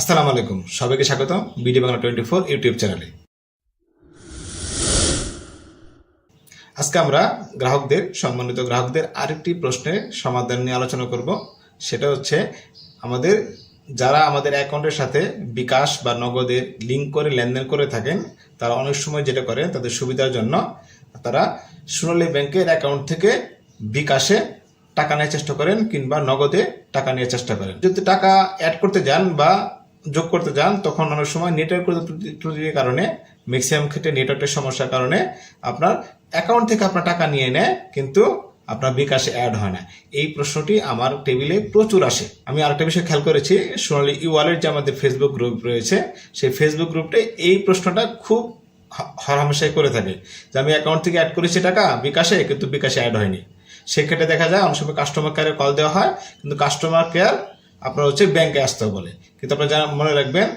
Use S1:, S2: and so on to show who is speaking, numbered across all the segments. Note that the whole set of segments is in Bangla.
S1: আসসালামু আলাইকুম। সবাইকে স্বাগত BD Bangla twenty four YouTube চ্যানেলে। আজকে আমরা গ্রাহকদের, সম্মানিত গ্রাহকদের আরেকটি প্রশ্নের সমাধান নিয়ে আলোচনা করব। সেটা হচ্ছে আমাদের, যারা আমাদের অ্যাকাউন্টের সাথে বিকাশ বা নগদের লিঙ্ক করে লেনদেন করে থাকেন, তারা অনেক সময় যেটা করে, তাদের সুবিধার জন্য তারা সোনালী ব্যাংকের অ্যাকাউন্ট থেকে বিকাশে টাকা নেওয়ার চেষ্টা করেন কিংবা নগদে টাকা নেওয়ার চেষ্টা করেন। যদি টাকা অ্যাড করতে যান বা যোগ করতে যান, তখন অনেক সময় নেটওয়ার্ক ত্রুটির কারণে ম্যাক্সিমাম ক্ষেত্রে নেটওয়ার্কের সমস্যার কারণে আপনার অ্যাকাউন্ট থেকে আপনার টাকা নিয়ে নেয়, কিন্তু আপনার বিকাশে অ্যাড হয় না। এই প্রশ্নটি আমার টেবিলে প্রচুর আসে। আমি আরেকটা বিষয় খেয়াল করেছি, সোনালি ই ওয়ালেট যে আমাদের ফেসবুক গ্রুপ রয়েছে, সেই ফেসবুক গ্রুপে এই প্রশ্নটা খুব হরহামেশাই করে থাকে যে আমি অ্যাকাউন্ট থেকে অ্যাড করেছি টাকা বিকাশে, কিন্তু বিকাশে অ্যাড হয়নি। সেক্ষেত্রে দেখা যায় অনেক সময় কাস্টমার কেয়ারে কল দেওয়া হয়, কিন্তু কাস্টমার কেয়ার আপনার হচ্ছে ব্যাংকে আসতে বলে। কিন্তু আপনার জানা মনে রাখবেন,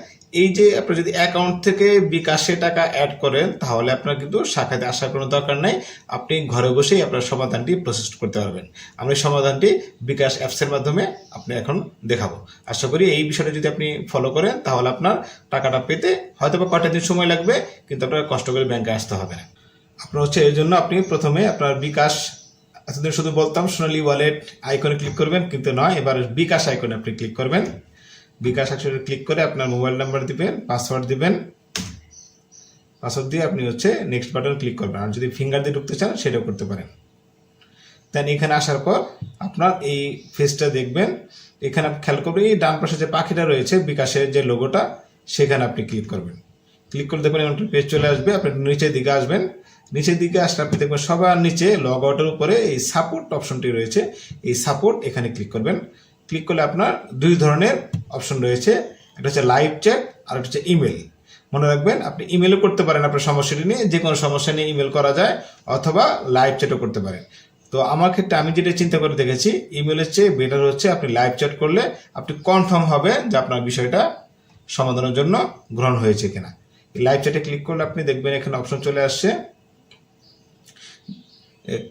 S1: এই যে আপনি যদি অ্যাকাউন্ট থেকে বিকাশে টাকা অ্যাড করেন, তাহলে আপনার কিন্তু শাখাতে আসার কোনো দরকার নেই। আপনি ঘরে বসেই আপনার সমাধানটি প্রসেস করতে পারবেন। আমরা এই সমাধানটি বিকাশ অ্যাপসের মাধ্যমে আপনি এখন দেখাবো। আশা করি এই বিষয়টা যদি আপনি ফলো করেন, তাহলে আপনার টাকাটা পেতে হয়তো বা কটা দিন সময় লাগবে, কিন্তু আপনার কষ্ট করে ব্যাংকে আসতে হবে না। আপনার হচ্ছে এই জন্য আপনি প্রথমে আপনার বিকাশ এতদিন শুধু বলতাম, সোনালি ওয়ালেট আইকনে ক্লিক করবেন, কিন্তু নয়, এবার বিকাশ আইকনে আপনি ক্লিক করবেন। বিকাশ আইকনে ক্লিক করে আপনার মোবাইল নাম্বার দিবেন পাসওয়ার্ড দিবেন। পাসওয়ার্ড দিয়ে আপনি হচ্ছে নেক্সট বাটন ক্লিক করবেন। আর যদি ফিঙ্গার দিয়ে ঢুকতে চান, সেটাও করতে পারেন। দেন এখানে আসার পর আপনার এই ফেসটা দেখবেন। এখানে খেয়াল করবেন, এই ডান পাশে যে পাখিটা রয়েছে, বিকাশের যে লোগোটা সেখানে আপনি ক্লিক করবেন। ক্লিক করে দেখবেন এমন পেজ চলে আসবে, আপনি নিচের দিকে আসবেন। নিচের দিকে আসলে আপনি দেখবেন সবার নিচে লগ আউটের উপরে এই সাপোর্ট অপশনটি রয়েছে। এই সাপোর্ট এখানে ক্লিক করবেন। ক্লিক করলে আপনার দুই ধরনের অপশন রয়েছে, একটা হচ্ছে লাইভ চ্যাট আর একটা হচ্ছে ইমেল মনে রাখবেন, আপনি ইমেলও করতে পারেন আপনার সমস্যাটি নিয়ে, যে কোনো সমস্যা নিয়ে ইমেল করা যায়, অথবা লাইভ চ্যাটও করতে পারেন। তো আমার ক্ষেত্রে আমি যেটা চিন্তা করে দেখেছি ইমেলের চেয়ে বেটার হচ্ছে আপনি লাইভ চ্যাট করলে আপনি কনফার্ম হবে যে আপনার বিষয়টা সমাধানের জন্য গ্রহণ হয়েছে কিনা। লাইভ চ্যাটে ক্লিক করলে আপনি দেখবেন এখানে অপশন চলে আসছে।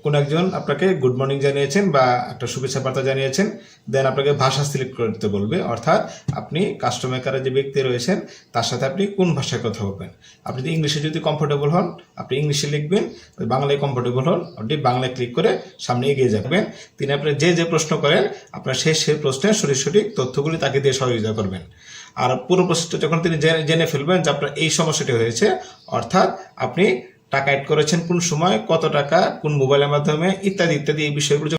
S1: কোন একজন আপনাকে গুড মর্নিং জানিয়েছেন বা একটা শুভেচ্ছা বার্তা জানিয়েছেন দেন আপনাকে ভাষা সিলেক্ট করতে বলবে। অর্থাৎ আপনি কাস্টমার যে ব্যক্তি রয়েছেন, তার সাথে আপনি কোন ভাষায় কথা বলবেন? আপনি যদি ইংলিশে যদি কমফোর্টেবল হন, আপনি ইংলিশে লিখবেন বাংলায় কমফোর্টেবল হন, আপনি বাংলায় ক্লিক করে সামনে এগিয়ে যাবেন। তিনি আপনি যে যে প্রশ্ন করেন, আপনার সেই সেই প্রশ্নের সঠিক সঠিক তথ্যগুলি তাকে দিয়ে সহযোগিতা করবেন। আর পুরো প্রসেসটা যখন তিনি জেনে- ফেলবেন যে আপনার এই সমস্যাটি হয়েছে, অর্থাৎ আপনি টাকা অ্যাড করেছেন কোন সময়, কত টাকা, কোন মোবাইলের মাধ্যমে, ইত্যাদি ইত্যাদি এই বিষয়গুলো